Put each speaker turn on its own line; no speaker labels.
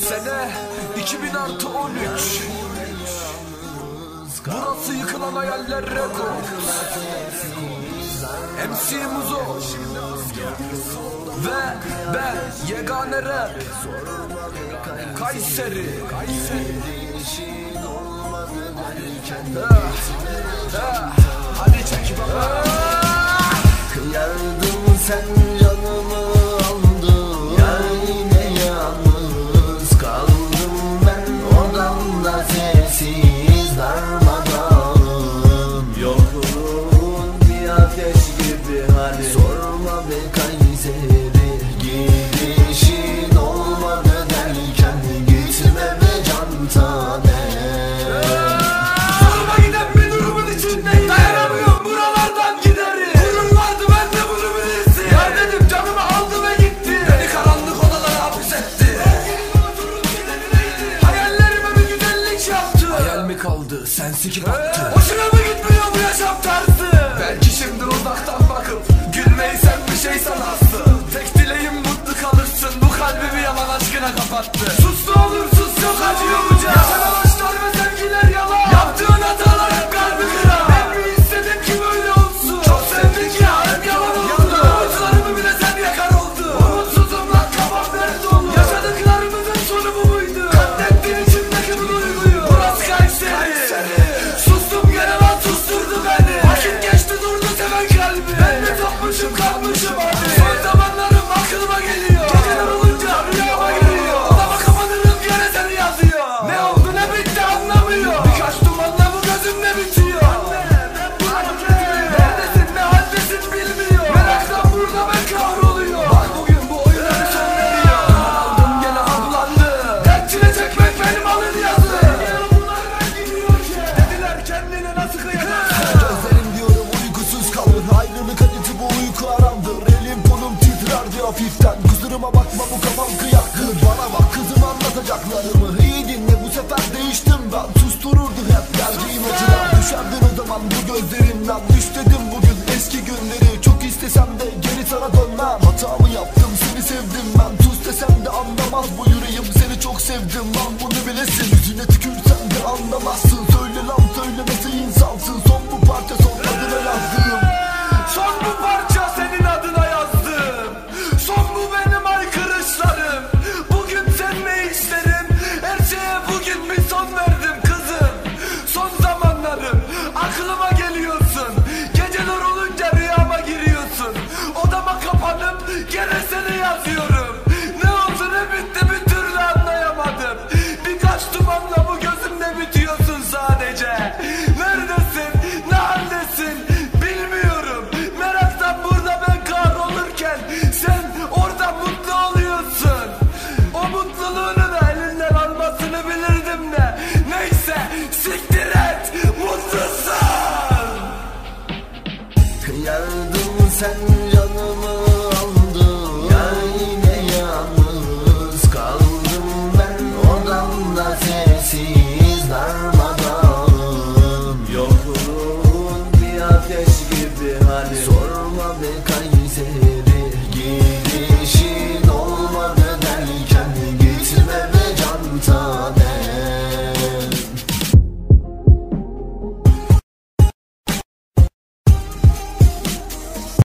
Sene 2000 artı 13 Burası yıkılan hayaller rekord MC Muzo. Ve ben Yegane Rap. Kayseri. Hadi çek baba.
Yardım sen canımı Kayseri Gidişin olmadı derken Gitme be can tane.
Zoruma giden bir durumun içindeyim Dayanamıyorum buralardan giderim. Gurur vardı bende bunu bilirsin. Ya dedim canımı aldı ve gitti. Beni karanlık odalara hapis etti. Hayallerime bir güzellik yaptı. Hayal mi kaldı? Sensi ki battı Hoşuna mı gitmiyor bu yaşam tarzı? Belki şimdi uzaktan bakıp Gülmeyi sen bir şey sanarsın
Kusuruma bakma bu kafam kıyaktır. Bana bak kızım anlatacaklarımı. İyi dinle bu sefer değiştim ben. Sustururdu hep geldiğim acılar. Düşerdin o zaman bu gözlerimden Düş dedim bugün eski günleri. Çok istesem de geri sana dönmem. Hatamı yaptım seni sevdim ben. Tuz desem de anlamaz bu yüreğim. Seni çok sevdim lan bunu bilesin. Yüzüne tükürsen de anlamazsın. Söyle lan söyle nasıl insansın